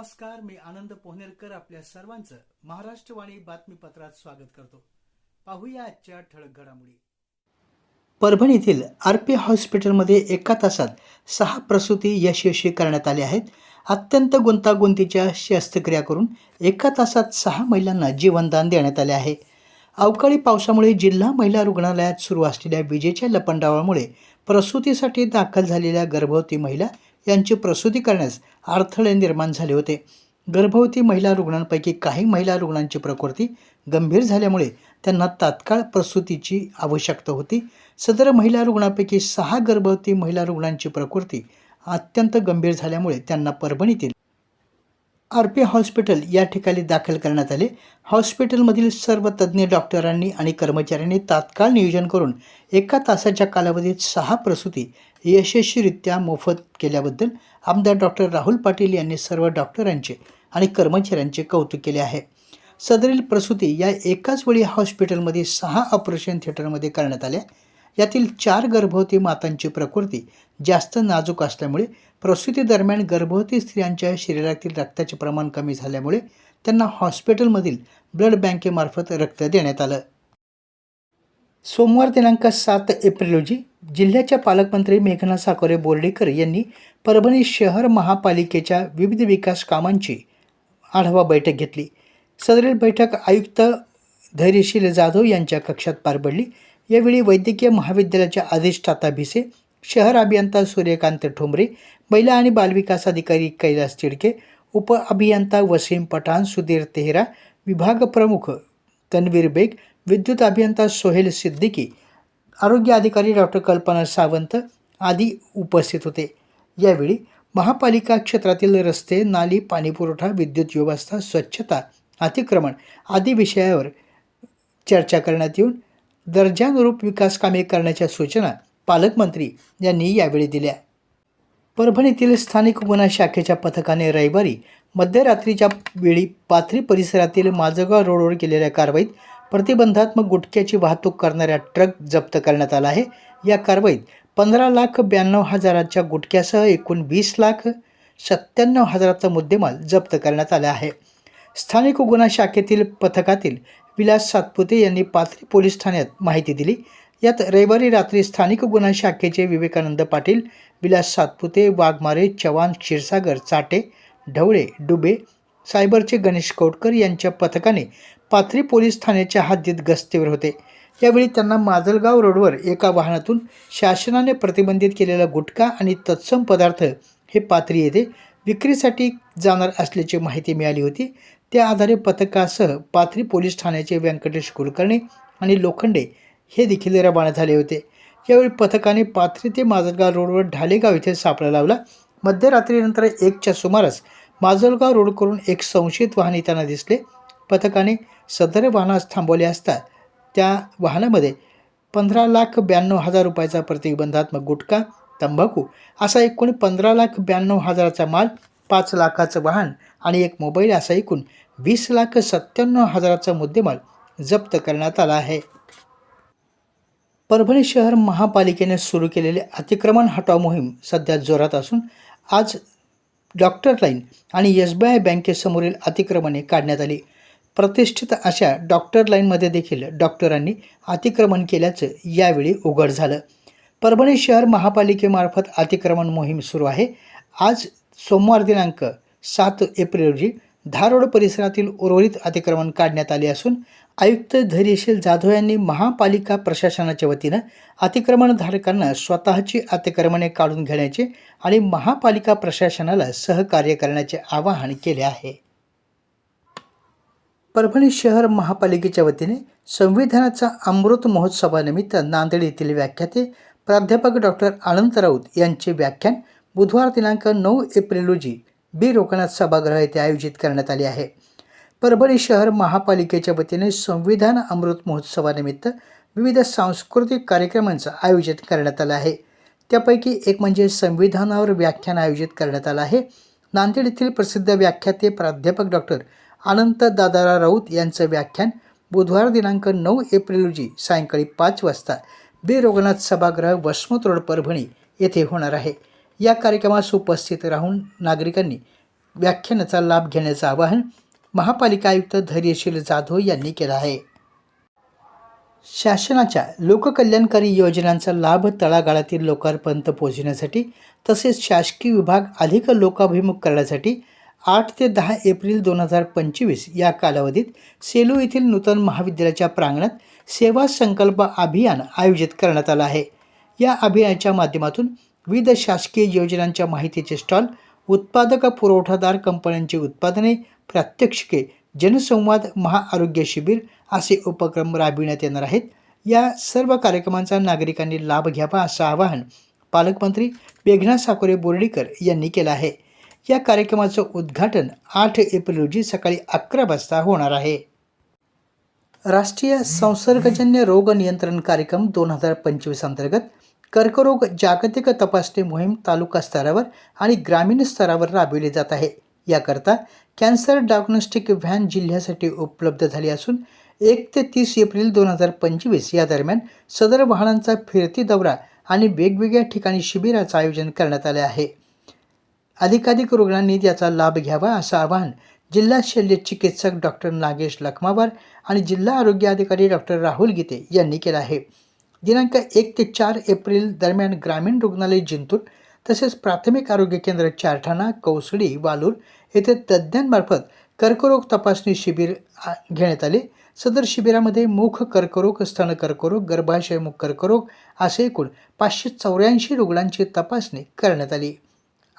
नमस्कार मी आनंद पोहनेरकर आपल्या सर्वांचं महाराष्ट्रवाणी बातमीपत्रात स्वागत करतो. पाहूया आजच्या ठळक घडामोडी. परभणीतील आर पी हॉस्पिटलमध्ये एका तासात सहा प्रसूती यशस्वी करण्यात आल्या आहेत. अत्यंत गुंतागुंतीच्या शस्त्रक्रिया करून एका तासात सहा महिलांना जीवनदान देण्यात आले आहे. अवकाळी पावसामुळे जिल्हा महिला रुग्णालयात सुरू असलेल्या विजेच्या लपंडावामुळे प्रसूतीसाठी दाखल झालेल्या गर्भवती महिला यांची प्रसूती करण्यास अडथळे निर्माण झाले होते. गर्भवती महिला रुग्णांपैकी काही महिला रुग्णांची प्रकृती गंभीर झाल्यामुळे त्यांना तात्काळ प्रसूतीची आवश्यकता होती. सदर महिला रुग्णांपैकी सहा गर्भवती महिला रुग्णांची प्रकृती अत्यंत गंभीर झाल्यामुळे त्यांना परभणीतील आर पी हॉस्पिटल या ठिकाणी दाखल करण्यात आले. हॉस्पिटलमधील सर्व तज्ज्ञ डॉक्टरांनी आणि कर्मचाऱ्यांनी तात्काळ नियोजन करून एका तासाच्या कालावधीत सहा प्रसूती यशस्वीरित्या मोफत केल्याबद्दल आमदार डॉक्टर राहुल पाटील यांनी सर्व डॉक्टरांचे आणि कर्मचाऱ्यांचे कौतुक केले आहे. सदरील प्रसूती या एकाच वेळी हॉस्पिटलमध्ये सहा ऑपरेशन थिएटरमध्ये करण्यात आल्या. यातील चार गर्भवती मातांची प्रकृती जास्त नाजूक असल्यामुळे प्रसूतीदरम्यान गर्भवती स्त्रियांच्या शरीरातील रक्ताचे प्रमाण कमी झाल्यामुळे त्यांना हॉस्पिटलमधील ब्लड बँकेमार्फत रक्त देण्यात आलं. सोमवार दिनांक सात एप्रिल रोजी जिल्ह्याच्या पालकमंत्री मेघना साकोरे बोर्डीकर यांनी परभणी शहर महापालिकेच्या विविध विकास कामांची आढावा बैठक घेतली. सदरील बैठक आयुक्त धैर्यशील जाधव यांच्या कक्षात पार पडली. यावेळी वैद्यकीय महाविद्यालयाच्या अधिष्ठाता भिसे शहर अभियंता सूर्यकांत ठोंबरे महिला आणि बालविकास अधिकारी कैलास चिडके उप अभियंता वसीम पठाण सुधीर तेहरा विभाग प्रमुख तन्वीर बेग विद्युत अभियंता सोहेल सिद्दीकी आरोग्य अधिकारी डॉक्टर कल्पना सावंत आदी उपस्थित होते. यावेळी महापालिका क्षेत्रातील रस्ते नाली पाणीपुरवठा विद्युत व्यवस्था स्वच्छता अतिक्रमण आदी विषयावर चर्चा करण्यात येऊन दर्जानुरूप विकास कामे करण्याच्या सूचना पालकमंत्री यांनी यावेळी दिल्या. परभणीतील स्थानिक गुन्हा शाखेच्या पथकाने रविवारी मध्यरात्रीच्या वेळी पाथरी परिसरातील माझगाव रोडवर केलेल्या कारवाईत प्रतिबंधात्मक गुटख्याची वाहतूक करणाऱ्या ट्रक जप्त करण्यात आला आहे. या कारवाईत पंधरा लाख ब्याण्णव हजाराच्या गुटख्यासह एकूण वीस लाख सत्त्याण्णव हजाराचा मुद्देमाल जप्त करण्यात आला आहे. स्थानिक गुन्हा शाखेतील पथकातील विलास सातपुते यांनी पाथरी पोलीस ठाण्यात माहिती दिली. यात रविवारी रात्री स्थानिक गुन्हा शाखेचे विवेकानंद पाटील विलास सातपुते वाघमारे चव्हाण क्षीरसागर चाटे ढवळे डुबे सायबरचे गणेश कोटकर यांच्या पथकाने पाथरी पोलीस ठाण्याच्या हद्दीत गस्तीवर होते. यावेळी त्यांना माजलगाव रोडवर एका वाहनातून शासनाने प्रतिबंधित केलेला गुटखा आणि तत्सम पदार्थ हे पाथरी येथे विक्रीसाठी जाणार असल्याची माहिती मिळाली होती. त्या आधारे पथकासह पाथरी पोलीस ठाण्याचे व्यंकटेश कुलकर्णी आणि लोखंडे हे देखील रवाना झाले होते. यावेळी पथकाने पाथरी ते माजलगाव रोडवर ढालेगाव येथे सापळा लावला. मध्यरात्रीनंतर एकच्या सुमारास माजलगाव रोड करून एक संशयित वाहन येताना दिसले. पथकाने सदर वाहनास थांबवले असता त्या वाहनामध्ये पंधरा लाख ब्याण्णव हजार रुपयाचा प्रतिबंधात्मक गुटखा तंबाखू असा एकूण पंधरा लाख ब्याण्णव हजाराचा माल पाच लाखाचं वाहन आणि एक मोबाईल असा एकूण वीस लाख सत्त्याण्णव हजाराचा मुद्देमाल जप्त करण्यात आला आहे. परभणी शहर महापालिकेने सुरू केलेले अतिक्रमण हटाव मोहीम सध्या जोरात असून आज डॉक्टर लाईन आणि एस बी आय बँकेसमोरील अतिक्रमणे काढण्यात आली. प्रतिष्ठित अशा डॉक्टर लाईनमध्ये देखील डॉक्टरांनी अतिक्रमण केल्याचं यावेळी उघड झालं. परभणी शहर महापालिकेमार्फत अतिक्रमण मोहीम सुरू आहे. आज सोमवार दिनांक सात एप्रिल रोजी धारोड परिसरातील उर्वरित अतिक्रमण काढण्यात आले असून आयुक्त धैर्यशील जाधव यांनी महापालिका प्रशासनाच्या वतीनं अतिक्रमणधारकांना स्वतःची अतिक्रमणे काढून घेण्याचे आणि महापालिका प्रशासनाला सहकार्य करण्याचे आवाहन केले आहे. परभणी शहर महापालिकेच्या वतीने संविधानाचा अमृत महोत्सवानिमित्त नांदेड येथील व्याख्याते प्राध्यापक डॉक्टर आनंद राऊत यांचे व्याख्यान बुधवार दिनांक नऊ एप्रिल रोजी बी रोकनाथ सभागृह येथे आयोजित करण्यात आले आहे. परभणी शहर महापालिकेच्या वतीने संविधान अमृत महोत्सवानिमित्त विविध सांस्कृतिक कार्यक्रमांचं आयोजन करण्यात आलं आहे. त्यापैकी एक म्हणजे संविधानावर व्याख्यान आयोजित करण्यात आलं आहे. नांदेड येथील प्रसिद्ध व्याख्याते प्राध्यापक डॉक्टर अनंत दादारा राऊत यांचं व्याख्यान बुधवार दिनांक नऊ एप्रिल रोजी सायंकाळी पाच वाजता बी रघुनाथ सभागृह वसमत रोड परभणी येथे होणार आहे. या कार्यक्रमास उपस्थित राहून नागरिकांनी व्याख्यानाचा लाभ घेण्याचं आवाहन महापालिका आयुक्त धैर्यशील जाधव यांनी केलं आहे. शासनाच्या लोककल्याणकारी योजनांचा लाभ तळागाळातील लोकांपर्यंत पोहोचण्यासाठी तसेच शासकीय विभाग अधिक लोकाभिमुख करण्यासाठी आठ ते दहा एप्रिल दोन हजार पंचवीस या कालावधीत सेलू येथील नूतन महाविद्यालयाच्या प्रांगणात सेवा संकल्प अभियान आयोजित करण्यात आलं आहे. या अभियानाच्या माध्यमातून विविध शासकीय योजनांच्या माहितीचे स्टॉल उत्पादक पुरवठादार कंपन्यांची उत्पादने प्रात्यक्षिके जनसंवाद महाआरोग्य शिबिर असे उपक्रम राबविण्यात येणार आहेत. या सर्व कार्यक्रमांचा नागरिकांनी लाभ घ्यावा असं आवाहन पालकमंत्री मेघना साकोरे बोर्डीकर यांनी केलं आहे. या कार्यक्रमाचं उद्घाटन आठ एप्रिल रोजी सकाळी अकरा वाजता होणार आहे. राष्ट्रीय संसर्गजन्य रोग नियंत्रण कार्यक्रम दोन हजार पंचवीस अंतर्गत कर्करोग जागतिक तपासणी मोहीम तालुका स्तरावर आणि ग्रामीण स्तरावर राबविली जात आहे. याकरता कॅन्सर डायग्नॉस्टिक व्हॅन जिल्ह्यासाठी उपलब्ध झाली असून एक ते तीस एप्रिल दोन हजार पंचवीस या दरम्यान सदर वाहनांचा फिरती दौरा आणि वेगवेगळ्या ठिकाणी शिबिराचं आयोजन करण्यात आले आहे. अधिकाधिक रुग्णांनी याचा लाभ घ्यावा असं आवाहन जिल्हा शल्य चिकित्सक डॉक्टर नागेश लखमावार आणि जिल्हा आरोग्य अधिकारी डॉक्टर राहुल गीते यांनी केलं आहे. दिनांक एक ते चार एप्रिल दरम्यान ग्रामीण रुग्णालय जिंतूर तसेच प्राथमिक आरोग्य केंद्र चारठाणा कौसडी वालूर येथे तज्ज्ञांमार्फत कर्करोग तपासणी शिबिर घेण्यात आले. सदर शिबिरामध्ये मुख कर्करोग स्तन कर्करोग गर्भाशयमुख कर्करोग असे एकूण पाचशे चौऱ्याऐंशी रुग्णांची तपासणी करण्यात आली.